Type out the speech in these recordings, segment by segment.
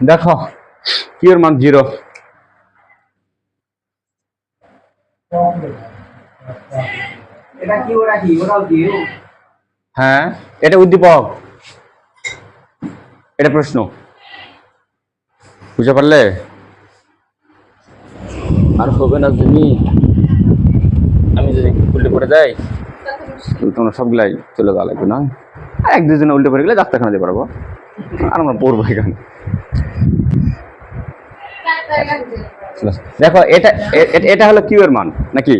দেখো কি এর মান? জিরো হ্যাঁ এটা উদ্দীপক। এটা প্রশ্ন। বুঝতে পারলে? আর হবে না তুমি আমি যদি উল্টে পড়ে যাই। তোমরা সবগুলাই চলে যাওয়া লাগবে না। এক দুজনে উল্টে পড়ে গেলে ডাক্তারখানা যেতে পারব। আর আমরা পড়ব এখানে। দেখো, এটা এটা হলো কিউ এর মান, নাকি?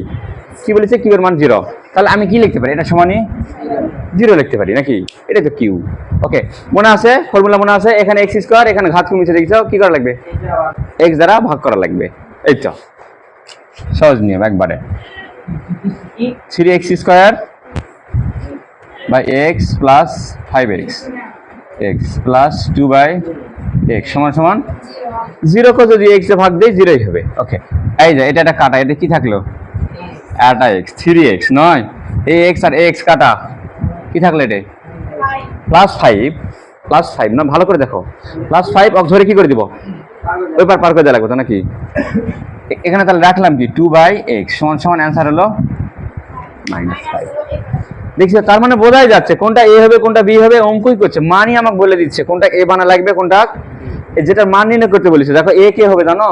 কি বলেছে? কিউ এর মান জিরো। তাহলে আমি কি লিখতে পারি? এটা সমানই? জিরো লিখতে পারি, নাকি? এটা তো কিউ। ওকে মনে আছে? ফর্মুলা মনে আছে? এখানে এক্স স্কোয়ার এখানে ঘাত কমিছে দেখছ? কি করা লাগবে? এক্স দ্বারা ভাগ করা লাগবে। এই তো। সহজ নিয়ম, একবারে। Three X square by X plus five X X plus two by X সমান সমান জিরোকে যদি এক্স ভাগ দেয় জিরোই হবে। ওকে এই যে, এটা একটা কাটা, এটা কি থাকল? একটা এক্স থ্রি এক্স নয়। এই এক্স আর এক্স কাটা, কি থাকল এটা প্লাস ফাইভ প্লাস ফাইভ না, ভালো করে দেখো। প্লাস ফাইভ অক ধরে কি করে দিব? ওই পার পার করে দেওয়া লাগবে তো নাকি? এখানে তাহলে রাখলাম কি? টু বাই এক্স সমান সমান অ্যান্সার হলো মাইনাস ফাইভ দেখছি তার মানে বোঝাই যাচ্ছে কোনটা এ হবে কোনটা বি হবে অঙ্কই করছে মানই আমাকে বলে দিচ্ছে কোনটা এ বানা লাগবে কোনটা যেটা মান নির্ণয় করতে বলেছে। দেখো এ কে হবে জানো?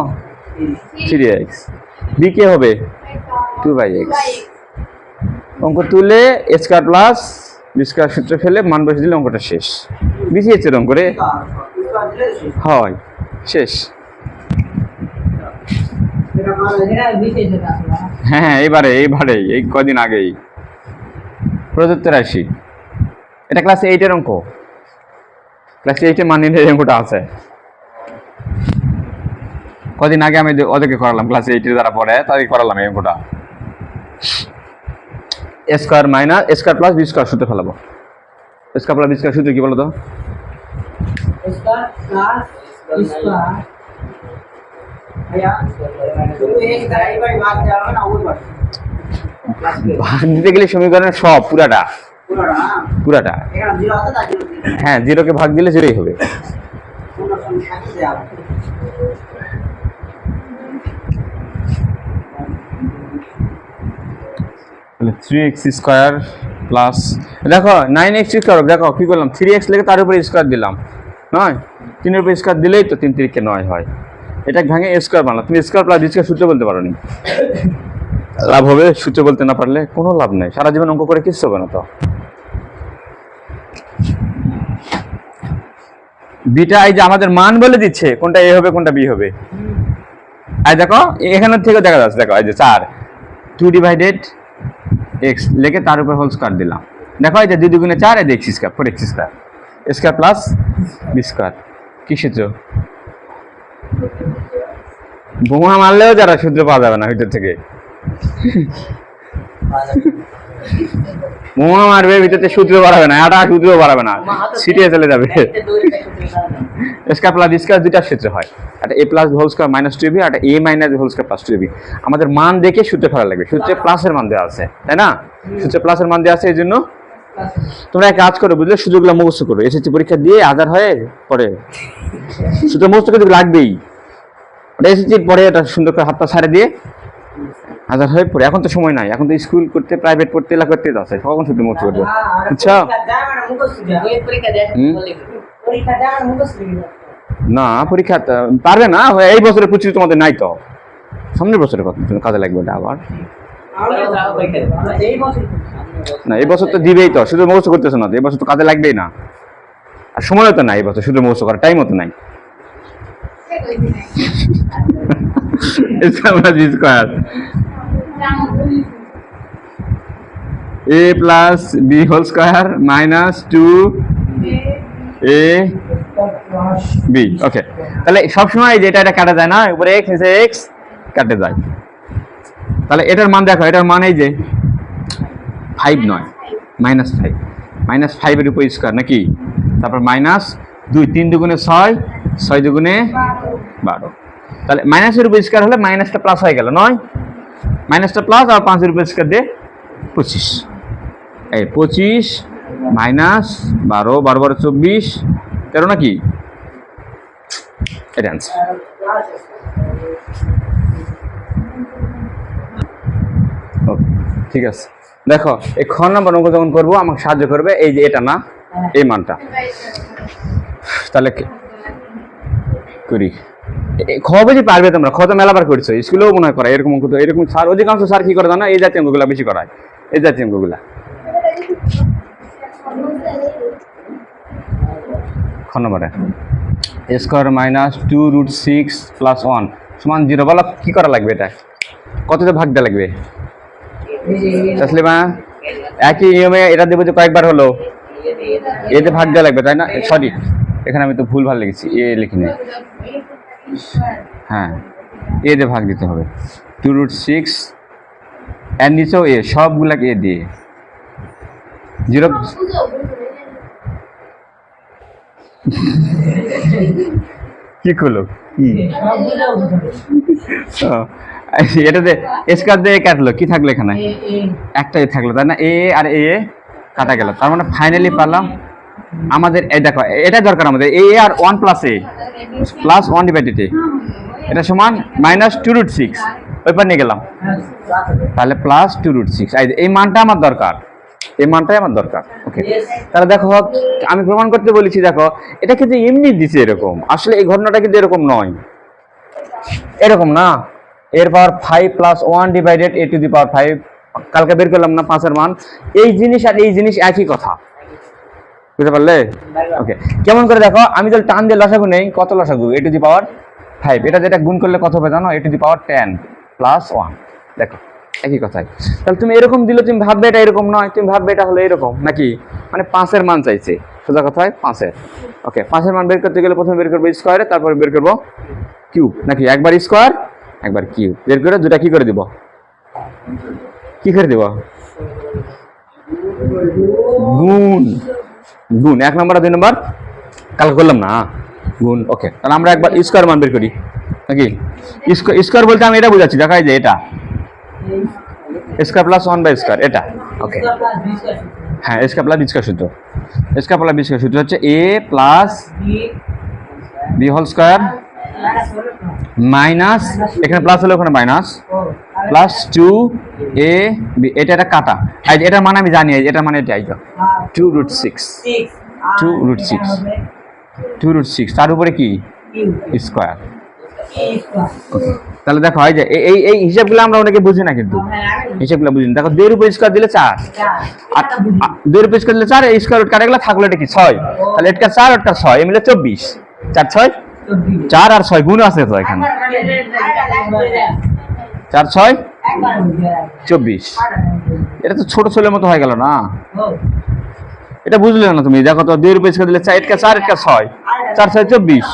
থ্রি এক্স বি কে হবে? টু বাই এক্স অঙ্ক তুলে স্কোয়ার প্লাস বি স্কোয়ার সূত্র ফেলে মান বসে দিলে অঙ্কটা শেষ। বিছিয়েছে অঙ্ক রে হয় শেষ। আসলে। হ্যাঁ এবারে এইবারে এই কদিন আগেই। प्रदत्त राशि एट क्लस एटर अंक क्लस एट मान निर्णय अंकटा आ कदिन कर क्लस एटर द्वारा पढ़े तक कर लंकटा square minus square plus B square सूत्र फैलो स्कोर प्लस स्कोर सूत्र की तो ভাগ দিতে গেলে সমীকরণের সব পুরাটা। পুরাটা হ্যাঁ।, হ্যাঁ জিরোকে ভাগ দিলে জিরোই হবে। থ্রি এক্স স্কোয়ার প্লাস দেখো নাইন এক্স স্কোয়ার দেখো কী করলাম? থ্রি এক্স লেগে তার উপরে স্কোয়ার দিলাম। নয়? তিনের উপরে স্কোয়ার দিলেই তো তিন তিরিখকে নয় হয়। এটা ভাঙে স্কোয়ার বানালাম। তুমি স্কোয়ার প্লাস স্কোয়ার সূত্র বলতে পারো নি লাভ হবে, সূত্র বলতে না পারলে কোনো লাভ নেই। সারা জীবন অঙ্ক করে কিচ্ছু হবে না তো। বিটা এই যে আমাদের মান বলে দিচ্ছে, কোনটা এ হবে, কোনটা বি হবে। আর দেখো, এখানের থেকে দেখা যাচ্ছে, দেখো, এই যে চার। টু ডিভাইডেড এক্স লেখে তার উপর হোল স্কোয়ার দিলাম। দেখো, এই যে দুই দুগুণে চার, এই যে X square four X square square plus B square কি সূত্র? বোমা মারলেও যারা সূত্র পাওয়া যাবে না, ভিতর থেকে। বোমা মারবে ভিতরে সূত্র বাড়াবে না একটা সূত্র বাড়াবে না। সিটিয়ে চলে যাবে। স্কোয়ার প্লাস স্কোয়ার দুইটা সূত্র হয়। একটা A plus whole square minus two B একটা A minus whole square plus two B আমাদের মান দেখে সূত্রে ফেলা লাগবে। সূত্রে প্লাসের মান দেওয়া আছে তাই না? সূত্রে প্লাসের মান দেওয়া আছে এই জন্য তোমরা এক কাজ করো বুঝলে? সুযোগগুলো মুখস্থ করো। এসএসসি পরীক্ষা দিয়ে হাজার হয়ে পরে সূত্র মুখস্থ করতে লাগবেই। ওটা এসএসসির পরে এটা সুন্দর করে হাতটা ছাড়ে দিয়ে হাজার হয়ে পড়ে। এখন তো সময় নাই। এখন তো স্কুল করতে প্রাইভেট পড়তে এলা করতে আছে কখন সূত্র মুখস্থ করবে দাও। না পরীক্ষা পারবে না। এই বছরের প্রচুর তোমাদের নাই তো। সামনের বছরের কথা কাজে লাগবে এটা আবার। বছর না এই বছর তো দিবেই তো। শুধু মুখস্থ করতেছে না তো। এই বছর তো কাজে লাগবেই না। আর সময়ও তো নাই এই বছর। শুধু মুখস্থ করার টাইমও তো নাই। Square A plus B whole square minus two A B okay তাহলে সবসময় যেটা এটা কাটা যায় না, উপরে এক্স নিচে এক্স কাটে যায়। তাহলে এটার মান দেখো, এটার মান এই যে ফাইভ নয় মাইনাস ফাইভ মাইনাস ফাইভের উপর স্কোয়ার নাকি? তারপর মাইনাস দুই, তিন দুগুণে ছয় ছয় দুগুণে বারো। তাহলে মাইনাসের উপর স্কোয়ার হলে মাইনাসটা প্লাস হয়ে গেল, নয়? মাইনাসটা প্লাস আর পাঁচের উপর স্কোয়ার দিয়ে পঁচিশ। এই পঁচিশ মাইনাস বারো বারো বারো, চব্বিশ, তেরো নাকি? এটা ঠিক আছে। দেখো, এই খ নাম্বার অঙ্ক যখন করব, আমাকে সাহায্য করবে, এই যে এটা না, এই মানটা। তাহলে করি? খ বুঝি পারবে তোমরা। খ তো মেলাবার করছ, স্কুলেও মনে হয় করা এরকম তো এরকম স্যার, অধিকাংশ স্যার কি করে জানো, এই জাতীয় অঙ্কগুলা বেশি করায়, এই জাতীয় অঙ্কগুলা খ square minus two root six plus one সমান জিরো বলো, কি করা লাগবে এটা? কততে ভাগ দেওয়া লাগবে? তাসলিমা, একই নিয়মে এটা দেবো যে কয়েকবার হলো। এতে ভাগ দেওয়া লাগবে, তাই না? সরি এখানে আমি তো ভুল ভালো লিখেছি, এ লিখিনি। হ্যাঁ এ দিয়ে ভাগ দিতে হবে। টু রুট সিক্স এর নিচেও এ সবগুলাকে এ দিয়ে। জিরো কি করল? এটাতে স্কার দিয়ে কাটলো কি থাকল এখানে? একটা এ। থাকল তাই না? এ আর এ কাটা গেল। তার মানে ফাইনালি পারলাম। আমাদের এই দেখো এটা দরকার আমাদের A R one plus A. Plus one divided A এটা সমান মাইনাস টু রুট সিক্স ওই পার নিয়ে গেলাম। তাহলে প্লাস টু রুট সিক্স এই মানটা আমার দরকার। এই মানটাই আমার দরকার। ওকে তাহলে দেখো আমি প্রমাণ করতে বলেছি দেখো এটা কিন্তু এমনি দিছে এরকম। আসলে এই ঘটনাটা কিন্তু এরকম নয়। এরকম না। এর power five plus one divided A to the power five কালকে বের করলাম না পাঁচের মান। এই জিনিস আর এই জিনিস একই কথা। বুঝতে পারলে? ওকে কেমন করে দেখো আমি যদি টান দিয়ে লসাগু নেই কত লসাগু? এ টু দি পাওয়ার ফাইভ এটা যেটা গুণ করলে কত হবে জানো? A to the power ten plus one দেখো একই কথাই। তাহলে তুমি এরকম দিলে তুমি ভাববে এটা এরকম নয় তুমি ভাববে এটা হলো এরকম নাকি? মানে পাঁচের মান চাইছে। সোজা কথায় পাঁচের। ওকে পাঁচের মান বের করতে গেলে প্রথমে বের করব স্কোয়ারে তারপরে বের করব কিউব নাকি একবার স্কোয়ার একবার কিউব বের করে দুটা কি করে দিব? কি করে দিব? গুণ। গুণ, এক নম্বর আর দুই নম্বর? কাল করলাম না। গুণ ওকে তাহলে আমরা একবার স্কোয়ার মান বের করি। নাকি? স্কোয়ার বলতে আমি এটা বুঝাচ্ছি, দেখাই যে এটা। Square plus one by square এটা। ওকে হ্যাঁ স্কোয়ার প্লাস বিস্কার সূত্র। স্কোয়ার প্লাস বিস্কার সূত্র হচ্ছে A plus B whole square minus এখানে প্লাস হলে ওখানে minus plus two A B এটা একটা কাটা। যে এটার মানে আমি জানি এই যে এটার মানে এটা তো। Two root six two root six two root six তার উপরে কি? স্কোয়ার তাহলে দেখো এই যে এই- এই হিসাবগুলো আমরা অনেকে বুঝি না কিন্তু। হিসাবগুলো বুঝি না। দেখো দুইয়ের উপর স্কোয়ার দিলে চার। আর আ- দুইয়ের স্কোয়ার দিলে চার এই স্কোয়ার রুট কাটা গেলে থাকল এটা কি? ছয়। তাহলে এটা চার ওটা ছয় মিলে চব্বিশ। চার ছয়? চার আর ছয় গুণ আছে তো এখানে। চার ছয়? চব্বিশ। এটা তো ছোট ছেলের মতো হয়ে গেল না? এটা বুঝলে না তুমি। দেখো তো দুই রুপে স্কোয়ার দিলে চার এটকা চার এটকা ছয়। চার ছয় চব্বিশ।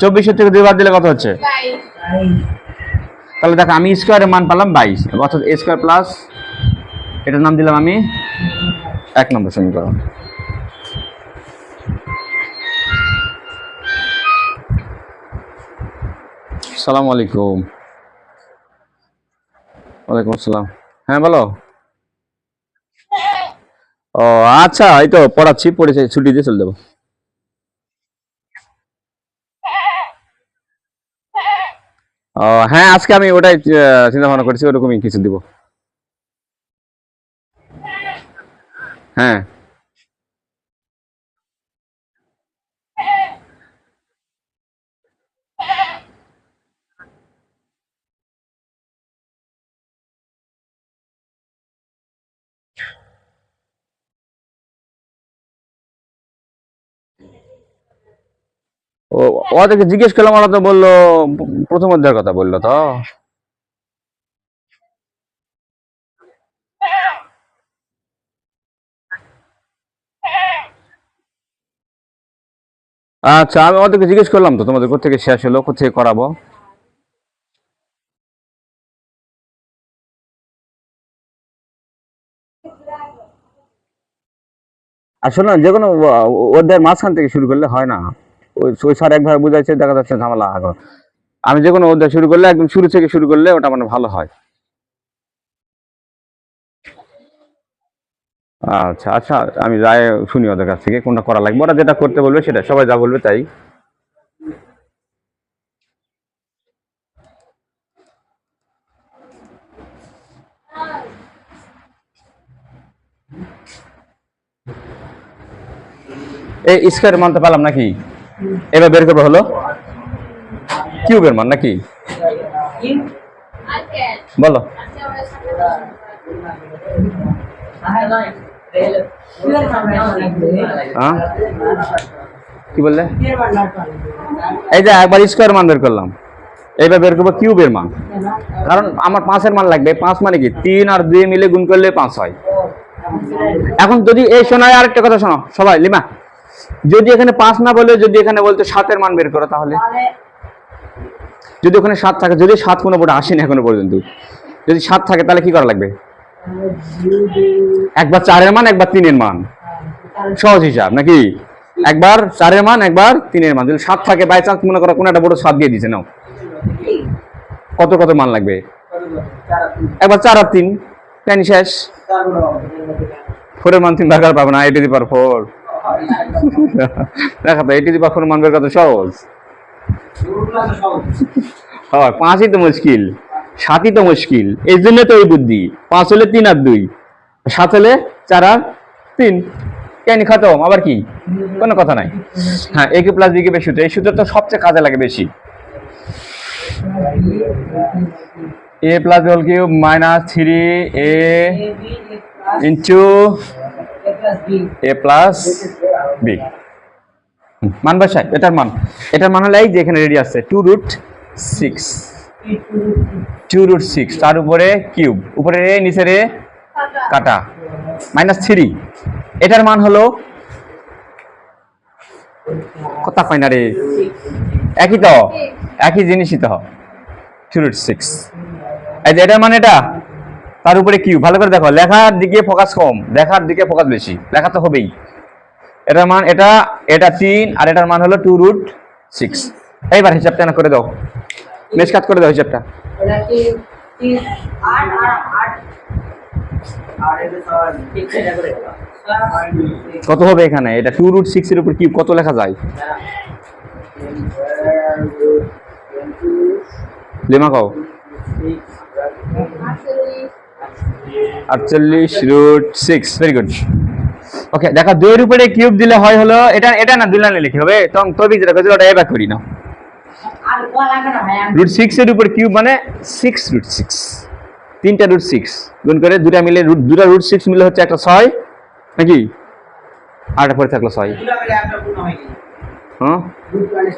চব্বিশের থেকে দুই বাদ দিলে কত হচ্ছে? তাহলে দেখো আমি স্কোয়ারের মান পেলাম বাইশ। অর্থাৎ স্কোয়ার প্লাস এটার নাম দিলাম আমি এক নম্বর সমীকরণ। সালাম আলাইকুম। ওয়ালাইকুম আসসালাম। হ্যাঁ বলো। ও আচ্ছা এই তো পড়াচ্ছি, পড়েছে, ছুটি দিয়ে চলে দেবো ও হ্যাঁ আজকে আমি ওটাই চিন্তা ভাবনা করেছি, ওরকমই কিছু দিব। হ্যাঁ। ওদেরকে জিজ্ঞেস করলাম, ওরা তো বলল, প্রথম অধ্যায়ের কথা বলল তো। আচ্ছা আমি ওদেরকে জিজ্ঞেস করলাম তো, তোমাদের কোথেকে শেষ হলো কোথেকে করাবো? আসলে যে কোনো অধ্যায়ের মাঝখান থেকে শুরু করলে হয় না। ওই ওই স্যার একভাবে বুঝাইছে, দেখা যাচ্ছে ঝামেলা আগে আমি যে কোনো অধ্যায় শুরু করলে, একদম শুরু থেকে শুরু করলে ওটা মানে ভালো হয়। আচ্ছা আচ্ছা আমি রায় শুনি ওদের কাছ থেকে, কোনটা করা লাগবে। ওরা যেটা করতে বলবে সেটা, সবাই যা বলবে তাই। এই স্কোয়ার মানতে পারলাম নাকি? এবার বের করব হলো? কিউবের মান নাকি? বলো। কি বললে? এই যে একবার স্কোয়ার মান বের করলাম। এইবার বের করব কিউবের মান। কারণ আমার পাঁচের মান লাগবে। পাঁচ মানে কি? তিন আর দুই মিলে গুণ করলে পাঁচ হয়। এখন যদি এই শোনায় আরেকটা কথা শোনো সবাই, লিমা। যদি এখানে পাঁচ না বলে যদি এখানে বলতো সাতের মান বের করো তাহলে। যদি ওখানে সাত থাকে যদি সাত কোনো বোর্ডে আসেনি এখনও পর্যন্ত যদি সাত থাকে তাহলে কি করা লাগবে? একবার চারের মান একবার তিনের মান। সহজ হিসাব নাকি? একবার চারের মান একবার তিনের মান। যদি সাত থাকে বাই চান্স মনে করো কোনো একটা বড় সাত দিয়ে দিছে নাও। কত কত মান লাগবে? একবার চার আর তিন। প্যানি শেষ। ফোরের মান তিন ভাগ আর পাবে না এইটি দিবার ফোর দেখা তো এইটি দিবার ফোর মান বের কত সহজ? হয়, পাঁচই তো মুশকিল, সাতই তো মুশকিল এই জন্য তো এই বুদ্ধি। পাঁচ হলে তিন আর দুই, সাত হলে চার আর তিন। কেন খতম আবার কি? কোনো কথা নাই। হ্যাঁ A cube plus B cube সূত্র, এই সূত্র তো সবচেয়ে কাজে লাগে বেশি। A plus whole cube minus three A into A plus B মান বসাই এটার মান। এটার মান হলো এই যে এখানে রেডি আছে two root six two root six তার উপরে কিউব উপরে রে নিচে রে কাটা। মাইনাস থ্রি এটার মান হলো কথা কয় না রে? একই তো, একই জিনিসই তো। টু রুট সিক্স এই যে এটার মান এটা? তার উপরে কিউব ভালো করে দেখো লেখার দিকে ফোকাস কম দেখার দিকে ফোকাস বেশি লেখা তো হবেই এটার মান এটা এটা তিন আর এটার মান হলো টু রুট সিক্স এইবার হিসাবটা না করে দাও মেসকাত করে দাও হিসাবটা কত হবে এখানে এটা টু রুট সিক্স এর উপর কি কত লেখা যায় লেমা কও আটচল্লিশ root six very good okay দেখো দুইয়ের উপরে কিউব দিলে হয় হলো এটা এটা না দুলানে লিখে হবে তখন তবে যেটা করেছিল ওটা এবার করি না রুট সিক্স এর উপর কিউব মানে সিক্স রুট সিক্স তিনটা রুট সিক্স গুণ করে দুটা মিলে রুট দুটা রুট সিক্স মিলে হচ্ছে একটা ছয় নাকি আরটা পরে থাকল ছয় হয়ে হ্যাঁ মানে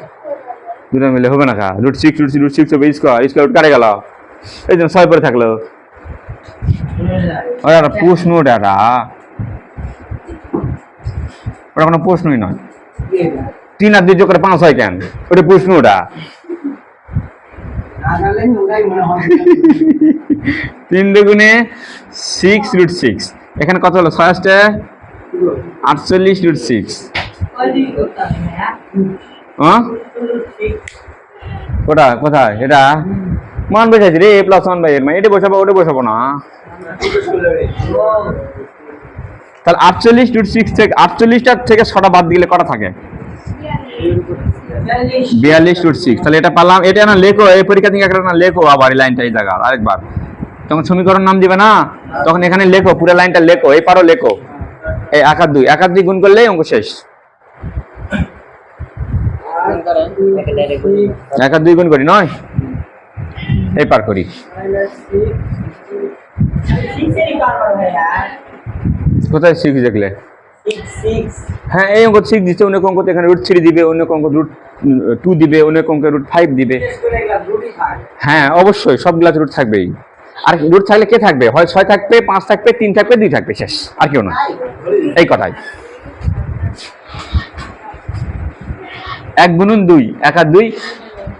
দুটা মিলে হবে না কা root six root root six square square root কাটে গেল এই জন্য ছয় পরে থাকল ওটা একটা প্রশ্ন ওটা কোনো প্রশ্নই নয়। তিন আর দুই করে পাঁচ হয় কেন? ওটা প্রশ্ন ওটা ওটাই হয় তিন দুগুণে সিক্স রুট সিক্স এখানে কত হলো? ছয় আসতে আটচল্লিশ রুট সিক্স হ্যাঁ? ওটা কোথায়? এটা? মান বেসাইছি রে, এ প্লাস ওয়ান বাই এর মানে এটা বসাবো, ওটা বসাবো না। তাহলে আটচল্লিশ রুট সিক্স থেকে আটচল্লিশটার থেকে ছটা বাদ দিলে কটা থাকে? বিয়াল্লিশ রুট সিক্স তাহলে এটা পারলাম, এটা না লেখো, এই পরীক্ষা থেকে একটা না লেখো আবার এই লাইনটা এই জায়গা আরেকবার। তখন সমীকরণ নাম দিবে না, তখন এখানে লেখো, পুরো লাইনটা লেখো, এই পারো লেখো। এই এক আর দুই, এক আর দুই গুণ করলেই অঙ্ক শেষ। এক আর দুই গুণ করি, নয়? এই পার করি। কোথায় সিক্স দেখলে হ্যাঁ এই অঙ্ক সিক্স দিচ্ছে অনেক অঙ্ক এখানে রুট থ্রি দিবে, অনেক অঙ্ক রুট টু দিবে, অনেক অঙ্কে রুট ফাইভ দিবে। হ্যাঁ অবশ্যই সবগুলাতে রুট থাকবেই। আর রুট থাকলে কে থাকবে? হয় ছয় থাকবে, পাঁচ থাকবে, তিন থাকবে, দুই থাকবে, শেষ। আর কেউ না এই কথাই। এক গুণুন দুই, এক আর দুই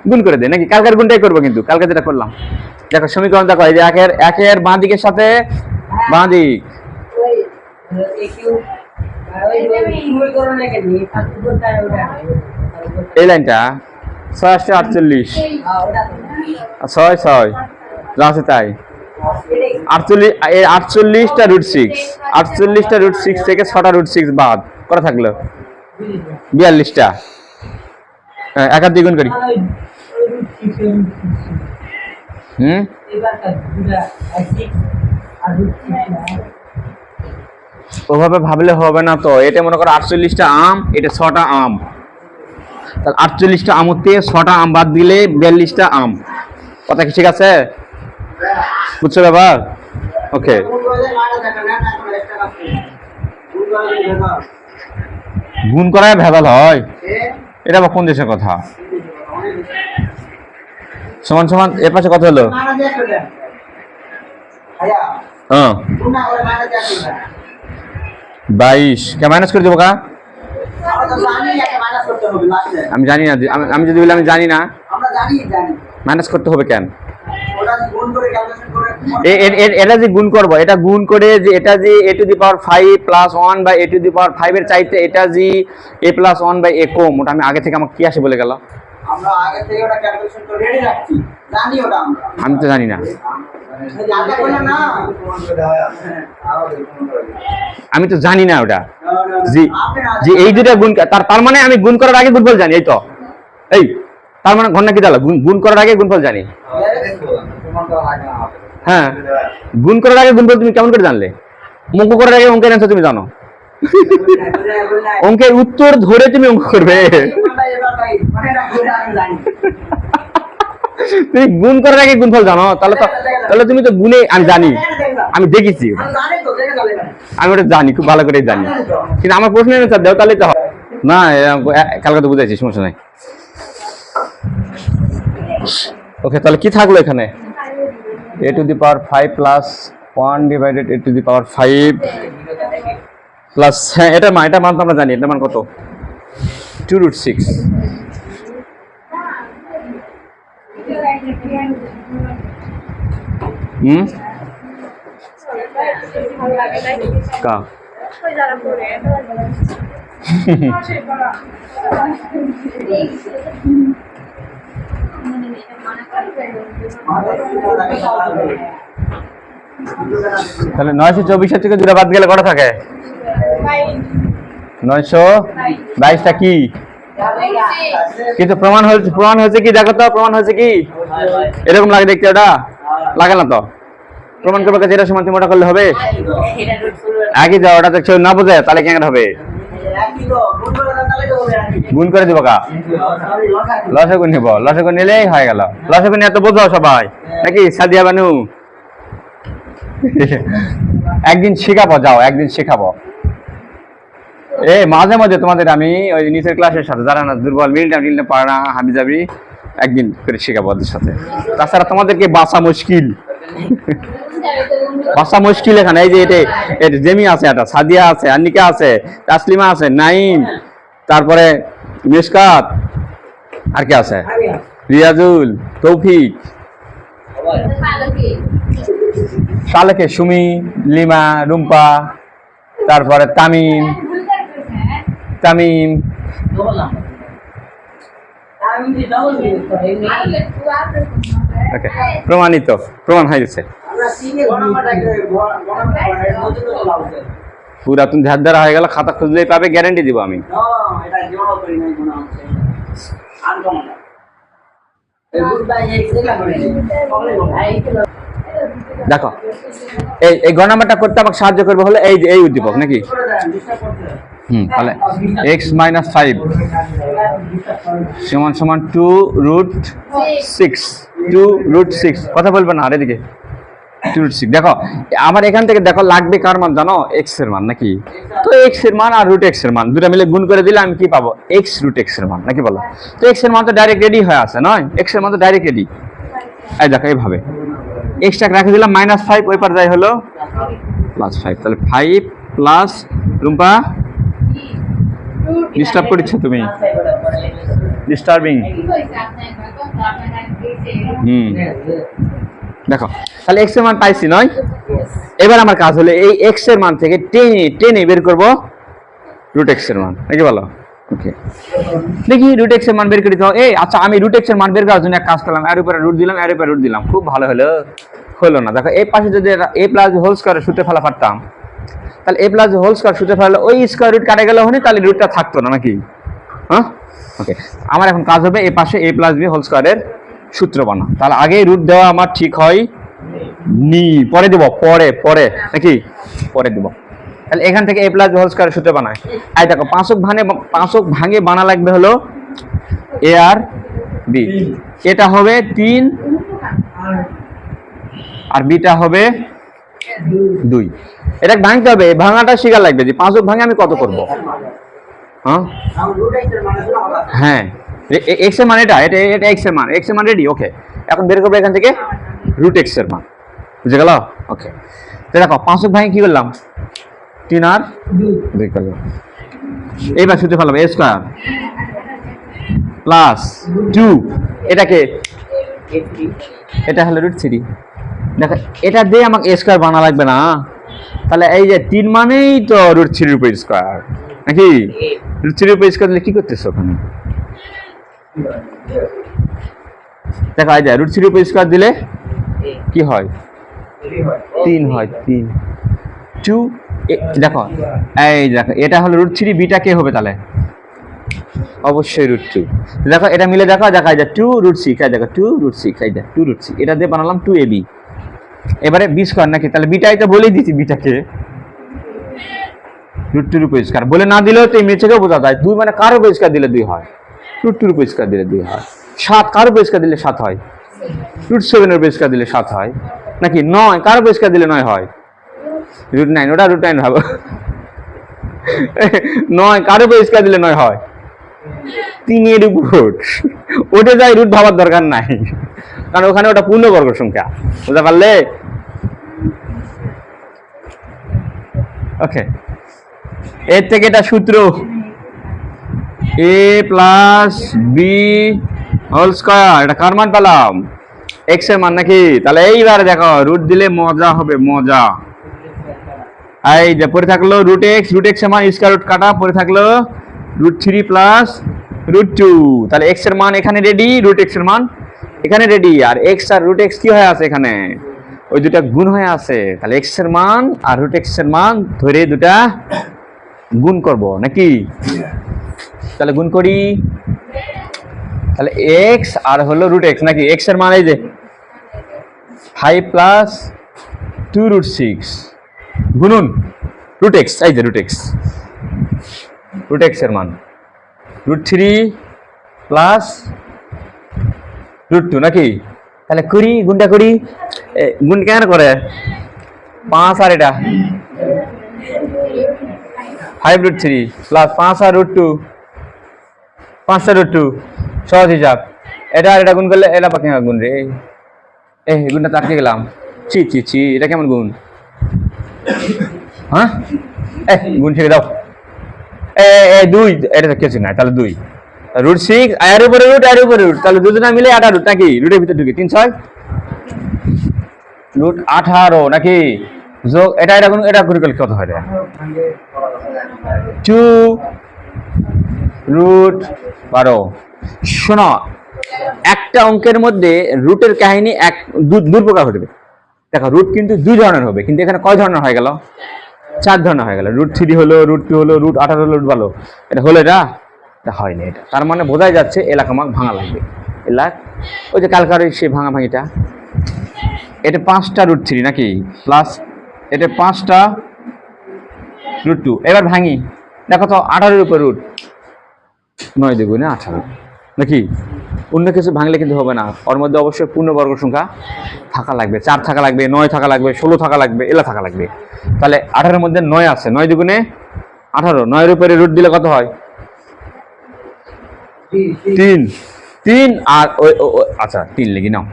গুণ করে দে নাকি কালকের গুণটাই করব কিন্তু। কালকে যেটা করলাম। দেখো, সমীকরণ দেখো যে একের একের বাঁ দিকের সাথে বাঁ দিক এই লাইনটা ছয় আসছে আটচল্লিশ। ছয় ছয়। আছে তাই। আটচল্লিশ এই আটচল্লিশটা রুট সিক্স আটচল্লিশটা রুট সিক্স থেকে ছটা রুট সিক্স বাদ। কটা থাকল? বিয়াল্লিশটা। একার দ্বিগুণ করি। হুম? ওভাবে ভাবলে হবে না তো। এটা মনে করো আটচল্লিশটা আম এটা ছটা আম। তাহলে আটচল্লিশটা আম থেকে ছটা আম বাদ দিলে বিয়াল্লিশটা আম। কথা কি ঠিক আছে? বুঝছ ব্যাপার? ওকে। গুণ করায় ভেদাল হয়। এটা আবার কোন দেশের কথা। সমান সমান এর পাশে কথা হলো হ্যাঁ। বাইশ কে মাইনাস করে দেবো কা। আমি জানি না আমি- যদি বলি আমি জানি না মাইনাস করতে হবে কেন এটা যে গুণ করব এটা গুণ করে যে এটা যে A to the power five plus one বা এ টু দি পাওয়ার ফাইভের চাইতে এটা যে এ প্লাস ওয়ান বা এ কম ওটা আমি আগে থেকে আমার কি আসে বলে গেল আমরা আগে থেকে ওটা ক্যালকুলেশন করে রেডি রাখছি জানি ওটা আমরা। আমি তো জানি না। আমি তো জানি না ওটা। জি জি এই দুটা গুণ তার তার মানে আমি গুণ করার আগে গুণফল জানি এই তো। এই তার মানে ঘটনা কি দাঁড়াল? গুণ গুণ করার আগে গুণফল জানি। হ্যাঁ গুণ করার আগে গুণফল তুমি কেমন করে জানলে? অঙ্ক করার আগে অঙ্কের অ্যান্সার তুমি জানো। অঙ্কের উত্তর ধরে তুমি অঙ্ক করবে। তুমি গুণ করার আগে গুণফল জানো, তাহলে তো তাহলে তুমি তো গুণে আমি জানি। আমি দেখেছি। আমি ওটা জানি, খুব ভালো করে জানি। কিন্তু আমার প্রশ্নের অ্যান্সার দাও, তাহলে তো না কালকে তো বুঝাইছি, সমস্যা নাই। ওকে, তাহলে কি থাকল এখানে? A to the power five plus one divided A to the power five plus হ্যাঁ এটা মান এটা মান তো আমরা জানি এটা মান কত? টু রুট সিক্স হুম? কা? তাহলে নয়শো চব্বিশের থেকে দুটা বাদ গেলে কটা থাকে? নয়শো বাইশটা কি? কিন্তু প্রমাণ হয়েছে প্রমাণ হয়েছে কি? দেখো তো, প্রমাণ হয়েছে কি? এরকম লাগে দেখতে ওটা? লাগে না তো। প্রমাণ করবে কাছে এটা সমান তুমি ওটা করলে হবে? আগে যাও ওটা দেখছ না বোঝে তাহলে কেন হবে? গুণ করে দিব কা লসে গুণ নিব, লসে গুণ নিলেই হয়ে গেল। লসে গুণ নিয়ে তো বোঝো সবাই। নাকি সাদিয়া বানু? একদিন শেখাবো, যাও, একদিন শেখাবো। এ, মাঝে মাঝে তোমাদের আমি ওই নিচের ক্লাসের সাথে, যারা না দুর্বল মিলটা মিলটা পারে না, হাবি যাবি একদিন করে শেখাবো ওদের সাথে। তাছাড়া তোমাদেরকে বাঁচা মুশকিল। বাঁচা মুশকিল এখানে, এই যে এটা এটা জেমি আছে একটা সাদিয়া আছে আনিকা আছে, তাসলিমা আছে নাইম তারপরে মিসকাত আর কে আছে রিয়াজুল তৌফিক শালেকে সুমি লিমা রুম্পা তারপরে তামিম তামিম ওকে প্রমাণিত প্রমাণ হয়ে গেছে পুরাতন ধ্যার ধারা হয়ে গেল খাতা খুঁজলেই পাবে গ্যারান্টি দিব আমি। দেখো এই এই গণনামাটা করতে আমাকে সাহায্য করবে হলে এই এই উদ্দীপক নাকি? হুম তাহলে এক্স মাইনাস ফাইভ সমান সমান two root six two root six কথা বলবে না আর এদিকে। টু রুট সিক্স দেখো আমার এখান থেকে দেখো লাগবে কার মান জানো? এক্সের মান নাকি? তো এক্সের মান আর রুট এক্সের মান। দুটা মিলে গুণ করে দিলে আমি কি পাবো? এক্স রুট এক্সের মান নাকি বলো? তো এক্সের মান তো ডাইরেক্ট রেডি হয়ে আছে নয়? এক্সের মান তো ডাইরেক্ট রেডি এই দেখো এইভাবে। এক্সট্রা রেখে দিলাম মাইনাস ফাইভ ওই পার যাই হলো। প্লাস ফাইভ তাহলে ফাইভ প্লাস রুম্পা ডিস্টার্ব করেছ তুমি? ডিস্টার্বিং হুম। দেখো তাহলে এক্সের মান পাইছি নয়। এবার আমার কাজ হলো এই এক্সের মান থেকে টেনে টেনে বের করব রুট এক্সের মান। নাকি বলো? ওকে দেখি রুট এক্সের মান বের করে হবে। এই আচ্ছা আমি রুট এক্সের মান বের করার জন্য এক কাজ করলাম এর উপরে রুট দিলাম এর উপরে রুট দিলাম। খুব ভালো হলো হলো না। দেখো এই পাশে যদি এ প্লাস হোল স্কোয়ার সূত্রে ফেলা পারতাম তাহলে এ প্লাস হোল স্কোয়ার সূত্রে ফেলালে ওই স্কোয়ার রুট কাটে গেলে হনি তাহলে রুটটা থাকতো না নাকি? হ্যাঁ? ওকে আমার এখন কাজ হবে এ পাশে এ প্লাস বি হোল স্কোয়ারের সূত্র বানা তাহলে আগে রুট দেওয়া আমার ঠিক হয় নি। পরে দেব, পরে পরে। নাকি? পরে দেব। তাহলে এখান থেকে এ প্লাস হোল স্কোয়ার সূত্র বানায়। আই দেখো পাঁচক ভাঙে পাঁচক ভাঙে বানা লাগবে হলো এ আর বি এটা হবে তিন আর বিটা হবে দুই। এটা ভাঙতে হবে ভাঙাটা শিকার লাগবে যে পাঁচক ভাঙে আমি কত করব? হ্যাঁ? হ্যাঁ। এক্সের মান এটা এটা এটা এক্সের মান এক্সের মান রেডি ওকে এখন বের করব এখান থেকে রুট এক্সের মান। বুঝে গেল? ওকে তো দেখো পাঁচক ভাঙে কি করলাম? তিন আর দুই করলাম। এইবার শুতে ফেলাম এ স্কোয়ার প্লাস টু এটাকে এটা হলো রুট থ্রি দেখো এটা দিয়ে আমাকে স্কোয়ার বানা লাগবে না। তাহলে এই যে তিন মানেই তো রুট থ্রির উপর স্কোয়ার নাকি? রুট থ্রির উপর স্কোয়ার দিলে কি করতেছো ওখানে? দেখো, এই যে রুট থ্রির উপর স্কোয়ার দিলে কি হয়? তিন হয়, তিন। টু দেখো, এই দেখো, এটা হলো রুট থ্রি বিটা কে হবে তাহলে? অবশ্যই রুট টু দেখো, এটা মিলে দেখো, দেখা যায় টু রুট সিক্স এই দেখো টু রুট সিক্স এই দেখো টু রুট সিক্স এটা দিয়ে বানালাম টু এ বি এবারে বি স্কোয়ার নাকি? তাহলে বিটা এটা বলেই দিচ্ছি বিটাকে রুট টুর উপর স্কোয়ার বলে না দিলেও তো এমনি থেকেও বোঝা যায়। দুই মানে কারও উপর স্কোয়ার দিলে দুই হয়? রুট টুর দিলে দুই হয়। সাত, কারও উপর স্কোয়ার দিলে সাত হয়। রুট সেভেনের উপর স্কোয়ার দিলে সাত হয়। নাকি নয়, কারও উপর স্কোয়ার দিলে নয় হয়? রুট নাইন, ওটা রুট নাইন হবে। নয়, কারও উপর স্কোয়ার দিলে নয় হয়। তিনের উপর। ওটা যাই রুট ভাবার দরকার নাই। কারণ ওখানে ওটা পূর্ণবর্গ সংখ্যা। বুঝতে পারলে? ওকে এর থেকে এটা সূত্র A plus B whole square এটা কার মান পেলাম? এক্সের মান নাকি? তাহলে এইবার দেখো রুট দিলে মজা হবে, মজা। এই যে পরে থাকল রুট এক্স রুট এক্সের মান স্কোয়ার রুট কাটা পরে থাকল root three plus root two তাহলে এক্সের মান এখানে রেডি রুট এক্সের মান এখানে রেডি আর এক্স আর রুট এক্স কি হয়ে আছে এখানে? ওই দুটা গুণ হয়ে আছে। তাহলে এক্সের মান আর রুট এক্সের মান ধরে দুটা গুণ করব, নাকি? তাহলে গুণ করি। তাহলে এক্স আর হলো রুট এক্স নাকি? এক্সের মান এই যে five plus two root six গুনুন root x এই যে রুট এক্স রুট এক্সের মান। Root three plus root two নাকি? তাহলে করি, গুণটা করি। গুণ কেন করে? পাঁচ আর এটা। ফাইভ রুট থ্রি প্লাস পাঁচ আর রুট টু পাঁচটা রুট টু সহজ হিসাব। এটা আর এটা গুণ করলে এটা পাখি গুণ রে। এই গুণটা তাকে গেলাম। ছি ছি ছি এটা কেমন গুণ? হ্যাঁ? এই গুণ ছেড়ে দাও। এ এ দুই এটা কিছু নাই তাহলে দুই। রুট সিক্স আর উপরে রুট আর উপরে রুট। তাহলে দুজনা মিলে আঠারো রুট নাকি? রুটের ভিতরে ঢুকে। তিন ছয়। রুট আঠারো নাকি? যোগ এটা এটা এটা করে কত হয় টু রুট বারো। শোনো, একটা অঙ্কের মধ্যে রুটের কাহিনী এক দুই প্রকার পারে। দেখো, রুট কিন্তু দুই ধরনের হবে, কিন্তু এখানে কয় ধরনের হয়ে গেল? চার ধরনের হয়ে গেল। রুট থ্রি হলো, রুট টু হলো, রুট আঠারো হলো, রুট ভালো এটা হলো এটা? এটা হয়নি এটা। তার মানে বোঝাই যাচ্ছে এলাকা আমাকে ভাঙা লাগবে। এলাক ওই যে কালকার সেই ভাঙা ভাঙিটা। এটা পাঁচটা রুট থ্রি নাকি? প্লাস এটা পাঁচটা রুট টু। এবার ভাঙি। দেখো তো, আঠারোর উপর রুট। নয় দুগুণে আঠারো। নাকি? অন্য কিছু ভাঙলে কিন্তু হবে না। ওর মধ্যে অবশ্যই পূর্ণবর্গ সংখ্যা থাকা লাগবে। চার থাকা লাগবে, নয় থাকা লাগবে, ষোলো থাকা লাগবে, এলা থাকা লাগবে। তাহলে আঠারোর মধ্যে নয় আছে। নয় দুগুণে আঠারো। নয়ের উপরে রুট দিলে কত হয়? তিন। তিন আর ওই আচ্ছা তিন লেগে নাও।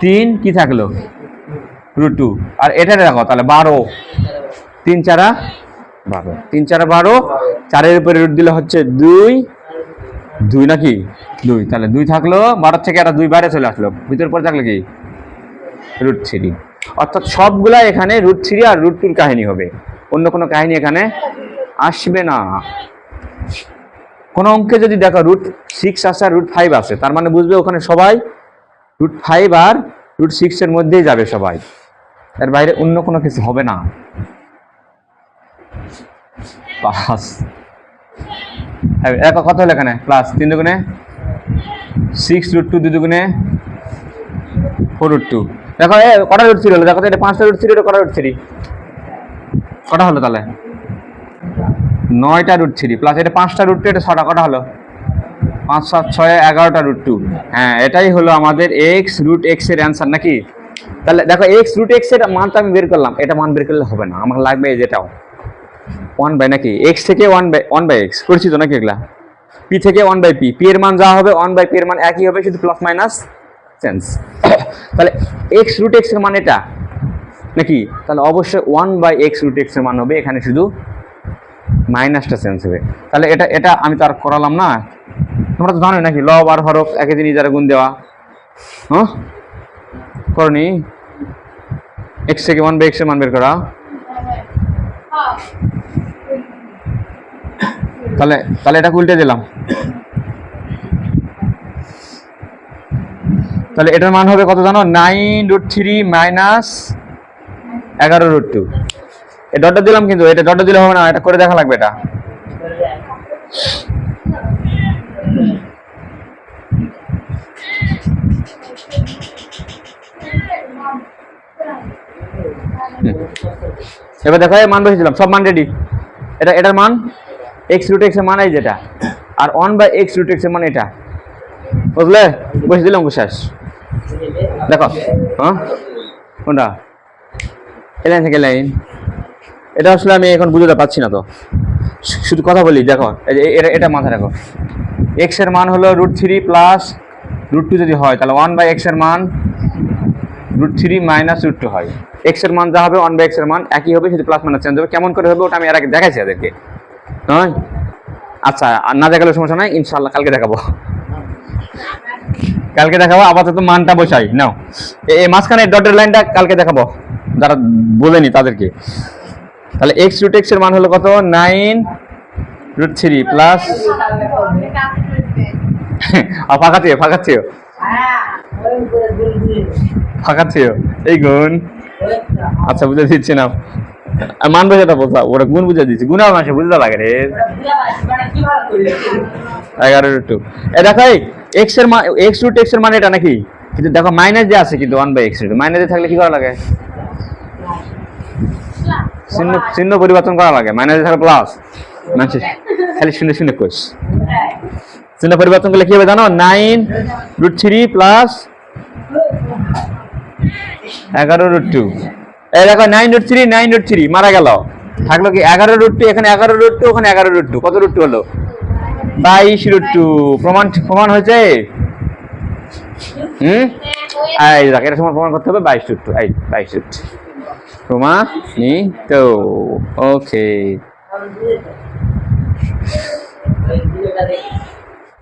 তিন কি থাকল? রুট টু আর এটা দেখো তাহলে বারো। তিন চারা বারো তিন, চার, বারো। চারের উপরে রুট দিলে হচ্ছে দুই। দুই নাকি? দুই। তাহলে দুই থাকল বারো থেকে একটা দুই বাইরে চলে আসলো। ভিতর পরে থাকল কি? রুট থ্রি অর্থাৎ সবগুলা এখানে রুট থ্রি আর রুট টুর কাহিনী হবে। অন্য কোনো কাহিনী এখানে আসবে না। কোনো অঙ্কে যদি দেখো রুট সিক্স আছে আর রুট ফাইভ আসে, তার মানে বুঝবে ওখানে সবাই রুট ফাইভ আর রুট সিক্সের মধ্যেই যাবে সবাই। এর বাইরে অন্য কোনো কিছু হবে না। পাস এক কত হলো এখানে প্লাস তিন দুগুণে সিক্স রুট টু দুই দুগুণে ফোর রুট টু দেখো এ কটা রুট থ্রি হলো দেখো এটা পাঁচটা রুট থ্রি এটা কটা রুট থ্রি কটা হলো তাহলে? নয়টা রুট থ্রি প্লাস এটা পাঁচটা রুট টু এটা ছটা, কটা হলো? পাঁচ, সাত, ছয়, এগারোটা রুট টু হ্যাঁ এটাই হলো আমাদের এক্স রুট এক্সের অ্যান্সার নাকি? তাহলে দেখো এক্স রুট এক্সের মানটা আমি বের করলাম, এটা মান বের করলে হবে না, আমার লাগবে যেটাও। ওয়ান বাই নাকি? এক্স থেকে one by one by x করছি তো নাকি এগুলা? পি থেকে ওয়ান বাই পি পি এর মান যা হবে ওয়ান বাই পি এর মান একই হবে, শুধু প্লাস মাইনাস চেঞ্জ তাহলে এক্স রুট এক্সের মান এটা? নাকি? তাহলে অবশ্যই ওয়ান বাই এক্স রুট এক্সের মান হবে, এখানে শুধু মাইনাসটা চেঞ্জ হবে। তাহলে এটা এটা আমি তো আর করালাম না। তোমরা তো জানোই নাকি লব আর হরফ, একই জিনিস যারা গুণ দেওয়া। হ্যাঁ? করনি এক্স থেকে ওয়ান বাই এক্সের মান বের করা। তাহলে তাহলে এটা উল্টে দিলাম। তাহলে এটার মান হবে কত জানো? নাইন রুট থ্রি মাইনাস এগারো রুট টু এই ডটটা দিলাম কিন্তু, এটা ডটটা দিলে হবে না, এটা করে দেখা লাগবে এটা। এবার দেখো মান বসেছিলাম সব মান রেডি এটা, এটার মান? এক্স রুট এক্সের মান এই যেটা। আর ওয়ান বাই এক্স রুট এক্সের মান এটা। বুঝলে? বসে দিলাম শেষ। দেখো হ্যাঁ? কোনটা? এই লাইন থেকে লাইন এটা আসলে আমি এখন বুঝতে পারছি না তো। শুধু কথা বলি, দেখো এটা এটা মাথায় রাখো। এক্সের মান হলো root three plus root two যদি হয়, তাহলে ওয়ান বাই এক্সের মান root three minus root two হয়। এক্সের মান যা হবে ওয়ান বাই এক্সের মান একই হবে, শুধু প্লাস মাইনাস চেঞ্জ হবে। কেমন করে হবে, ওটা আমি এর আগে দেখাইছি এদেরকে নয়? আচ্ছা আর না দেখালে সমস্যা নাই ইনশাল্লাহ কালকে দেখাবো। কালকে দেখাবো, আপাতত মানটা বসাই, নাও। এই মাঝখানে ডটের লাইনটা কালকে দেখাবো, যারা বলেনি তাদেরকে। তাহলে এক্স রুট এক্সের মান হলো কত? নাইন রুট থ্রি প্লাস ফাঁকা থিও ফাঁকা থিও ফাঁকা থিও এই গুণ। আচ্ছা বুঝে দিচ্ছি না। আর মান বোঝাটা বলতা ওরা গুণ বুঝে দিচ্ছি গুণ মাসে বুঝতে লাগে রে। এগারো টু এ দেখো এক্সের এক্স রুট এক্সের মান এটা নাকি? কিন্তু দেখো মাইনাস যে আছে কিন্তু ওয়ান বাই এক্স রুট মাইনাসে থাকলে কি করা লাগে? চিহ্ন চিহ্ন পরিবর্তন করা লাগে। মাইনাসে থাকলে প্লাস মানে খালি শুনে শুনে কোষ। চিহ্ন পরিবর্তন করলে কি হবে জানো? নাইন রুট থ্রি প্লাস এগারো রুট টু এই দেখো nine root three nine root three মারা গেল। থাকল কি এগারো রুট টু এখানে এগারো রুট টু ওখানে এগারো রুট টু কত রুট টু হলো? বাইশ রুট টু প্রমাণ প্রমাণ হয়েছে? হুম? এই দেখ, এটা সময় প্রমাণ করতে হবে, বাইশ রুট টু এই বাইশ রুট প্রমাণিত ওকে.